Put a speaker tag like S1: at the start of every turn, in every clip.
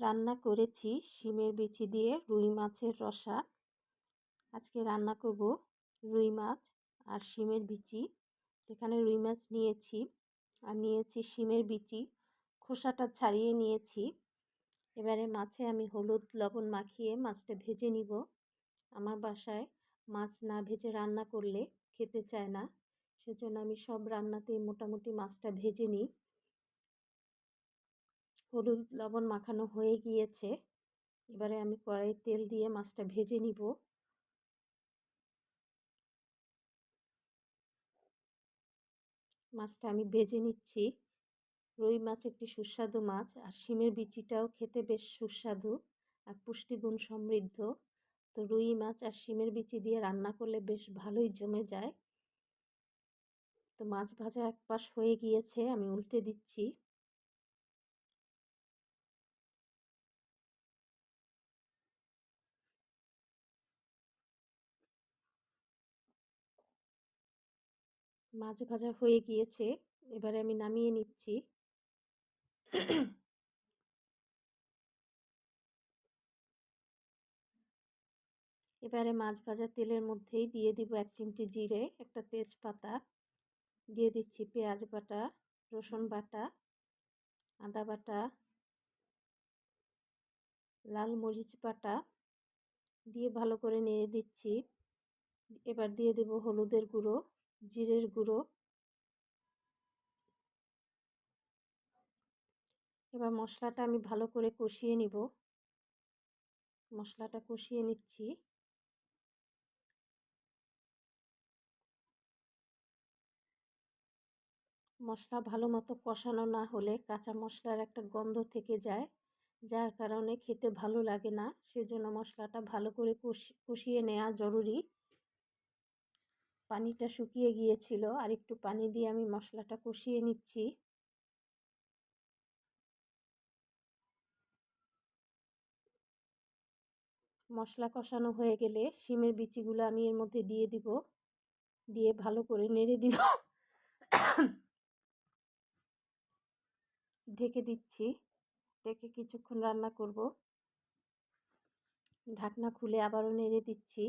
S1: রান্না করেছি শিমের বিচি দিয়ে রুই মাছের রসা। আজকে রান্না করব রুই মাছ আর শিমের বিচি। এখানে রুই মাছ নিয়েছি আর নিয়েছি শিমের বিচি। খোসাটা ছাড়িয়ে নিয়েছি। এবারে মাছে আমি হলুদ লবণ মাখিয়ে মাছটা ভেজে নিব। আমার বাসায় মাছ না ভেজে রান্না করলে খেতে চায় না। সেজন্য আমি সব রান্নাতেই মোটামুটি মাছটা ভেজে নিই। হলুদ লবণ মাখানো হয়ে গিয়েছে। এবারে আমি কড়াই তেল দিয়ে মাছটা ভেজে নিব। মাছটা আমি ভেজে নিচ্ছি। রুই মাছ একটি সুস্বাদু মাছ, আর শিমের বিচিটাও খেতে বেশ সুস্বাদু আর পুষ্টিগুণ সমৃদ্ধ। তো রুই মাছ আর শিমের বিচি দিয়ে রান্না করলে বেশ ভালোই জমে যায়। তো মাছ ভাজা এক পাশ হয়ে গিয়েছে, আমি উল্টে দিচ্ছি। মাছ ভাজা হয়ে গিয়েছে। এবারে আমি নামিয়ে নিচ্ছি। এবারে মাছ ভাজা তেলের মধ্যেই দিয়ে দিব এক চিমটি জিরে, একটা তেজপাতা। দিয়ে দিচ্ছি পেঁয়াজ বাটা, রসুন বাটা, আদা বাটা, লাল মরিচ বাটা। দিয়ে ভালো করে নেড়ে দিচ্ছি। এবার দিয়ে দেব হলুদের গুঁড়ো। জিরের গুঁড়ো। এবার মশলাটা আমি ভালো করে কষিয়ে নিব। মশলাটা কষিয়ে নিচ্ছি। মশলা ভালো মতো কষানো না হলে কাঁচা মশলার একটা গন্ধ থেকে যায়, যার কারণে খেতে ভালো লাগে না। সেজন্য মশলাটা ভালো করে কষিয়ে নেওয়া জরুরি। পানিটা শুকিয়ে গিয়েছিল, আর একটু পানি দিয়ে আমি মশলাটা কষিয়ে নিচ্ছি। মশলা কষানো হয়ে গেলে শিমের বিচিগুলো আমি এর মধ্যে দিয়ে দিব, দিয়ে ভালো করে নেড়ে দিব। ঢেকে দিচ্ছি, ঢেকে কিছুক্ষণ রান্না করব। ঢাকনা খুলে আবারও নেড়ে দিচ্ছি।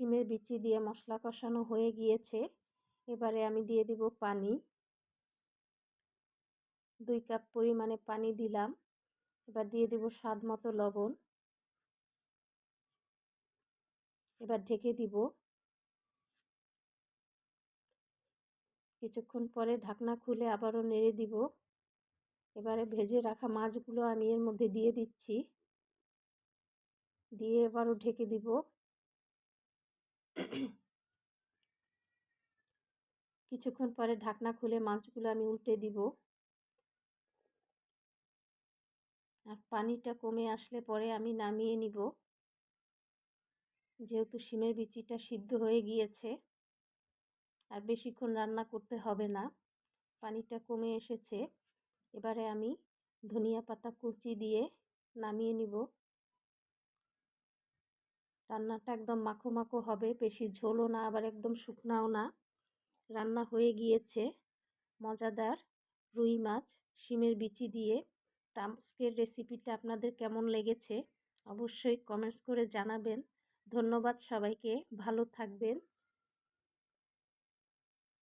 S1: শিমের বিচি দিয়ে মশলা কষানো হয়ে গিয়েছে। এবারে আমি দিয়ে দিব পানি। দুই কাপ পরিমাণে পানি দিলাম। এবার দিয়ে দেব স্বাদ মতো লবণ। এবার ঢেকে দিব। কিছুক্ষণ পরে ঢাকনা খুলে আবারও নেড়ে দিব। এবারে ভেজে রাখা মাছগুলো আমি এর মধ্যে দিয়ে দিচ্ছি। দিয়ে এবারও ঢেকে দিব। কিছুক্ষণ পরে ঢাকনা খুলে মাছগুলো আমি উল্টে দিব। আর পানিটা কমে আসলে পরে আমি নামিয়ে নিব। যেহেতু শিমের বিচিটা সিদ্ধ হয়ে গিয়েছে, আর বেশিক্ষণ রান্না করতে হবে না, পানিটা কমে এসেছে। এবারে আমি ধনিয়া পাতা কুচি দিয়ে নামিয়ে নিব। রান্নাটা একদম মাখো মাখো হবে, বেশি ঝোলও না, আবার একদম শুকনাও না। রান্না হয়ে গিয়েছে, মজাদার রুই মাছ, শিমের বিচি দিয়ে। আজকের রেসিপিটা আপনাদের কেমন লেগেছে, অবশ্যই কমেন্টস করে জানাবেন। ধন্যবাদ সবাইকে, ভালো থাকবেন।